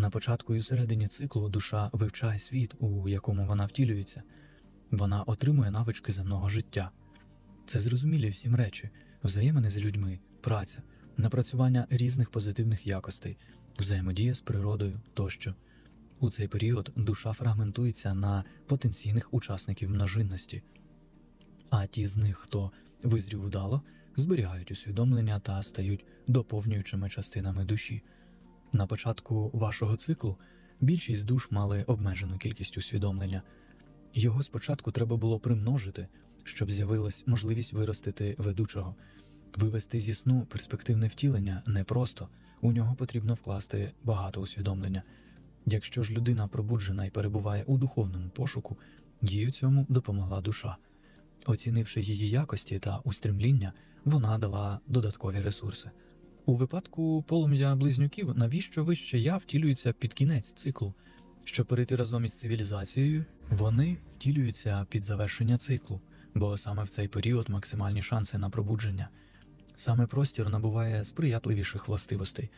На початку і всередині циклу душа вивчає світ, у якому вона втілюється. Вона отримує навички земного життя. Це зрозумілі всім речі, взаємини з людьми, праця, напрацювання різних позитивних якостей, взаємодія з природою тощо. У цей період душа фрагментується на потенційних учасників множинності, а ті з них, хто визрів удало, зберігають усвідомлення та стають доповнюючими частинами душі. На початку вашого циклу більшість душ мали обмежену кількість усвідомлення. Його спочатку треба було примножити, щоб з'явилась можливість виростити ведучого. Вивести зі сну перспективне втілення непросто, у нього потрібно вкласти багато усвідомлення. Якщо ж людина пробуджена і перебуває у духовному пошуку, їй у цьому допомогла душа. Оцінивши її якості та устремління, вона дала додаткові ресурси. У випадку полум'я близнюків, навіщо вище я втілюється під кінець циклу. Щоб перейти разом із цивілізацією, вони втілюються під завершення циклу, бо саме в цей період максимальні шанси на пробудження. Саме простір набуває сприятливіших властивостей,